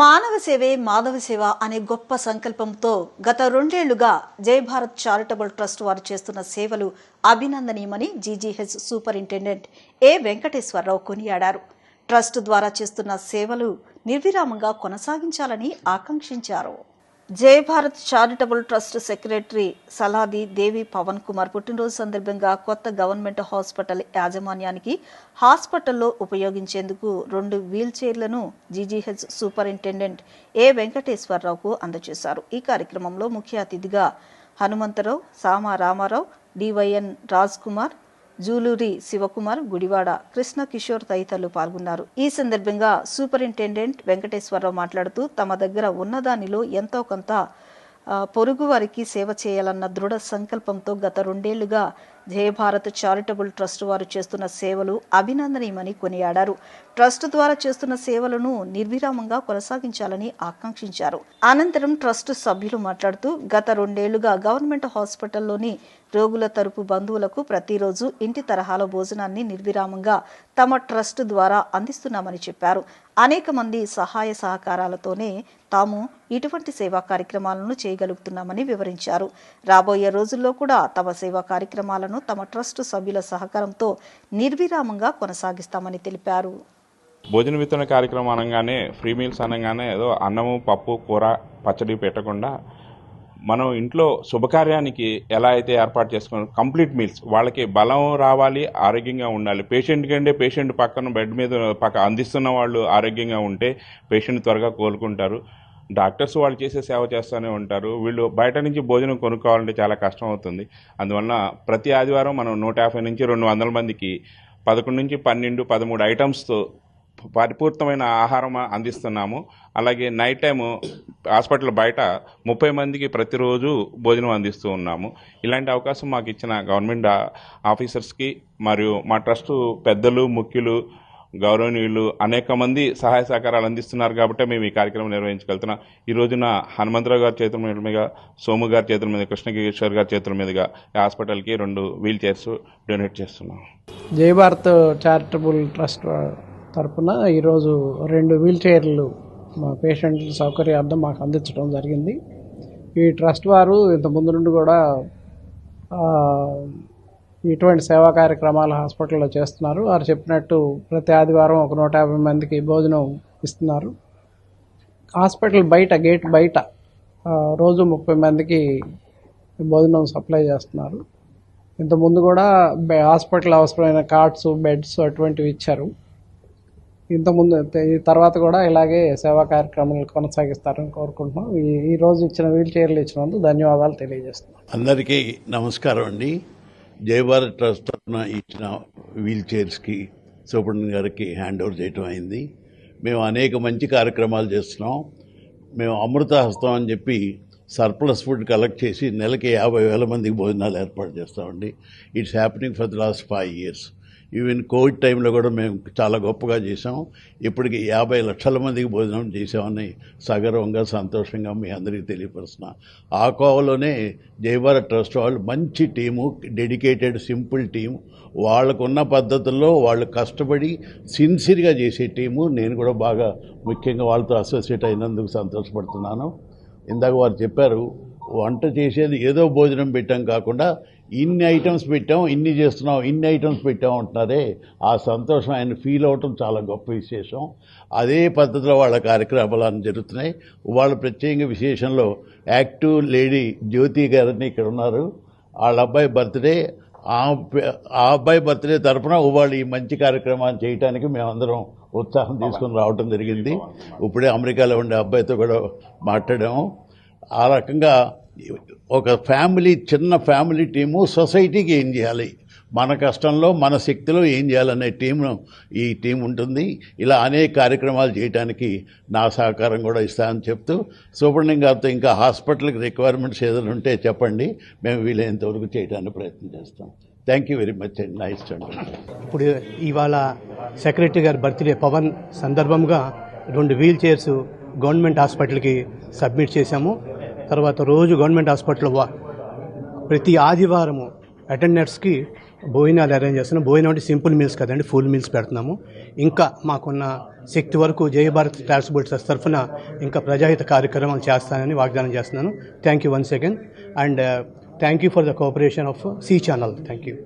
మానవ సేవే మాధవ సేవ అనే గొప్ప సంకల్పంతో గత రెండేళ్ళుగా జై భారత్ చారిటబుల్ ట్రస్ట్ వారు చేస్తున్న సేవలు అభినందనీయమని జీజీహెచ్ సూపరింటెండెంట్ ఏ వెంకటేశ్వరరావు కొనియాడారు. ట్రస్ట్ ద్వారా చేస్తున్న సేవలు నిర్విరామంగా కొనసాగించాలని ఆకాంక్షించారు. Jaya Bharat charitable trust secretary Saladi Devi Pavan Kumar పుట్టినరోజు సందర్భంగా కొత్త గవర్నమెంట్ హాస్పిటల్ యాజమాన్యానికి హాస్పిటల్లో ఉపయోగించేందుకు రెండు వీల్ చైర్లను జీజీహెచ్ సూపరింటెండెంట్ ఏ వెంకటేశ్వరరావుకు అందజేశారు. ఈ కార్యక్రమంలో ముఖ్య అతిథిగా హనుమంతరావు సామా రామారావు డివైఎన్ రాజ్ కుమార్ జూలూరి శివకుమార్ గుడివాడ కృష్ణ కిషోర్ తదితరులు పాల్గొన్నారు. ఈ సందర్భంగా సూపరింటెండెంట్ వెంకటేశ్వరరావు మాట్లాడుతూ తమ దగ్గర ఉన్నదానిలో ఎంతో కొంత పొరుగు వారికి సేవ చేయాలన్న దృఢ సంకల్పంతో గత రెండేళ్ళుగా జయభారత్ చారిటబుల్ ట్రస్ట్ వారు చేస్తున్న సేవలు అభినందనీయమని కొనియాడారు. ట్రస్ట్ ద్వారా చేస్తున్న సేవలను నిర్విరామంగా కొనసాగించాలని ఆకాంక్షించారు. అనంతరం ట్రస్ట్ సభ్యులు మాట్లాడుతూ గత రెండేళ్ళుగా గవర్నమెంట్ హాస్పిటల్లోని రోగుల తరపు బంధువులకు ప్రతిరోజు ఇంటి తరహాలో భోజనాన్ని నిర్విరామంగా తమ ట్రస్ట్ ద్వారా అందిస్తున్నామని చెప్పారు. అనేక మంది సహాయ సహకారాలతోనే తాము ఇటువంటి సేవా కార్యక్రమాలను చేయగలుగుతున్నామని వివరించారు. రాబోయే రోజుల్లో కూడా తమ సేవా కార్యక్రమాలను తమ ట్రస్ట్ సభ్యుల సహకారంతో నిర్విరామంగా కొనసాగిస్తామని తెలిపారు. భోజన విత్తన కార్యక్రమం అనగానే ఫ్రీ మీల్స్ అనగానే ఏదో అన్నము పప్పు కూర పచ్చడి పెట్టకుండా మనం ఇంట్లో శుభకార్యానికి ఎలా అయితే ఏర్పాటు చేసుకున్నాం కంప్లీట్ మీల్స్ వాళ్ళకి బలం రావాలి ఆరోగ్యంగా ఉండాలి. పేషెంట్ కంటే పేషెంట్ పక్కన బెడ్ మీద పక్క అందిస్తున్న వాళ్ళు ఆరోగ్యంగా ఉంటే పేషెంట్ త్వరగా కోలుకుంటారు. డాక్టర్స్ వాళ్ళు చేసే సేవ చేస్తూనే ఉంటారు. వీళ్ళు బయట నుంచి భోజనం కొనుక్కోవాలంటే చాలా కష్టం అవుతుంది. అందువలన ప్రతి ఆదివారం మనం నూట యాభై నుంచి రెండు వందల మందికి పదకొండు నుంచి పన్నెండు పదమూడు ఐటమ్స్తో పరిపూర్తమైన ఆహారం అందిస్తున్నాము. అలాగే నైట్ టైము హాస్పిటల్ బయట ముప్పై మందికి ప్రతిరోజు భోజనం అందిస్తూ ఉన్నాము. ఇలాంటి అవకాశం మాకు ఇచ్చిన గవర్నమెంట్ ఆఫీసర్స్కి మరియు మా ట్రస్ట్ పెద్దలు ముఖ్యులు గౌరవనీయులు అనేక మంది సహాయ సహకారాలు అందిస్తున్నారు కాబట్టి మేము ఈ కార్యక్రమం నిర్వహించగలుగుతున్నాం. ఈ రోజున హనుమంతరావు గారి చేతుల మీద మీదుగా సోము గారి చేతుల మీద కృష్ణకిషోర్ గారి చేతుల మీదుగా హాస్పిటల్కి రెండు వీల్ చైర్స్ డొనేట్ చేస్తున్నాం. జై భారత్ చారిటబుల్ ట్రస్ట్ తరఫున ఈరోజు రెండు వీల్ చైర్లు మా పేషెంట్ల సౌకర్యార్థం మాకు అందించడం జరిగింది. ఈ ట్రస్ట్ వారు ఇంత ముందు నుండి కూడా ఇటువంటి సేవా కార్యక్రమాలు హాస్పిటల్లో చేస్తున్నారు. వారు చెప్పినట్టు ప్రతి ఆదివారం ఒక నూట యాభై మందికి భోజనం ఇస్తున్నారు. హాస్పిటల్ బయట గేట్ బయట రోజు ముప్పై మందికి భోజనం సప్లై చేస్తున్నారు. ఇంతకుముందు కూడా బె- హాస్పిటల్ అవసరమైన కార్డ్స్ బెడ్స్ అటువంటివి ఇచ్చారు. ఇంతకుముందు ఈ తర్వాత కూడా ఇలాగే సేవా కార్యక్రమాలు కొనసాగిస్తారని కోరుకుంటున్నాం. ఈ ఈ రోజు ఇచ్చిన వీల్ చైర్లు ఇచ్చినందుకు ధన్యవాదాలు తెలియజేస్తున్నాం. అందరికీ నమస్కారం అండి. జయభారత్ ట్రస్ట్ తరఫున ఇచ్చిన వీల్ చైర్స్కి సూపరింటెండెంట్ గారికి హ్యాండ్ ఓవర్ చేయటం అయింది. మేము అనేక మంచి కార్యక్రమాలు చేస్తున్నాం. మేము అమృత హస్తం అని చెప్పి సర్ప్లస్ ఫుడ్ కలెక్ట్ చేసి నెలకి యాభై వేల మందికి భోజనాలు ఏర్పాటు చేస్తామండి. It's happening for the last five years. Even covid టైంలో కూడా మేము చాలా గొప్పగా చేసాం ఇప్పటికి యాభై లక్షల మందికి భోజనం చేసామని సగర్వంగా సంతోషంగా మీ అందరికీ తెలియపరుస్తున్నా. ఆ కోవలోనే జయభారత్ ట్రస్ట్ వాళ్ళు మంచి టీము డెడికేటెడ్ సింపుల్ టీం వాళ్ళకున్న పద్ధతుల్లో వాళ్ళు కష్టపడి సిన్సియర్గా చేసే టీము. నేను కూడా బాగా ముఖ్యంగా వాళ్ళతో అసోసియేట్ అయినందుకు సంతోషపడుతున్నాను. ఇందాక వారు చెప్పారు వంట చేసేది ఏదో భోజనం పెట్టాం కాకుండా ఇన్ని ఐటమ్స్ పెట్టాం ఇన్ని చేస్తున్నాం ఇన్ని ఐటమ్స్ పెట్టాం అంటున్నారే. ఆ సంతోషం ఆయన ఫీల్ అవటం చాలా గొప్ప విశేషం. అదే పద్ధతిలో వాళ్ళ కార్యక్రమాలు జరుగుతున్నాయి. వాళ్ళ ప్రత్యేకంగా విశేషంలో యాక్టివ్ లేడీ జ్యోతి గారిని ఇక్కడ ఉన్నారు. వాళ్ళ అబ్బాయి బర్త్డే ఆ ఆ అబ్బాయి బర్త్డే తరఫున వాళ్ళు ఈ మంచి కార్యక్రమాన్ని చేయడానికి మేమందరం ఉత్సాహం తీసుకుని రావటం జరిగింది. ఇప్పుడే అమెరికాలో ఉండే అబ్బాయితో కూడా మాట్లాడాము. ఆ రకంగా ఒక ఫ్యామిలీ చిన్న ఫ్యామిలీ టీము సొసైటీకి ఏం చేయాలి? మన కష్టంలో మన శక్తిలో ఏం చేయాలనే టీంను ఈ టీం ఉంటుంది. ఇలా అనేక కార్యక్రమాలు చేయడానికి నా సహకారం కూడా ఇస్తానని చెప్తూ సూపరింటెండెంట్ గారితో ఇంకా హాస్పిటల్కి రిక్వైర్మెంట్స్ ఏదైనా ఉంటే చెప్పండి. మేము వీలైనంత వరకు చేయడానికి ప్రయత్నం చేస్తాం. థ్యాంక్ యూ వెరీ మచ్ అండి నైస్ అండి ఇప్పుడు ఇవాళ సెక్రటరీ గారి బర్త్డే పవన్ సందర్భంగా రెండు వీల్ చైర్స్ గవర్నమెంట్ హాస్పిటల్కి సబ్మిట్ చేశాము. తర్వాత రోజు గవర్నమెంట్ హాస్పిటల్ వా- ప్రతి ఆదివారము అటెండర్స్కి భోజనాలు అరేంజ్ చేస్తున్నాం. భోజనం అంటే సింపుల్ మీల్స్ కదండి ఫుల్ మీల్స్ పెడుతున్నాము. ఇంకా మాకున్న శక్తి వరకు జయ భారత్ ట్రాన్స్పోర్ట్ తరఫున ఇంకా ప్రజాహిత కార్యక్రమాలు చేస్తానని వాగ్దానం చేస్తున్నాను. Thank you one second and thank you for the cooperation of C channel thank you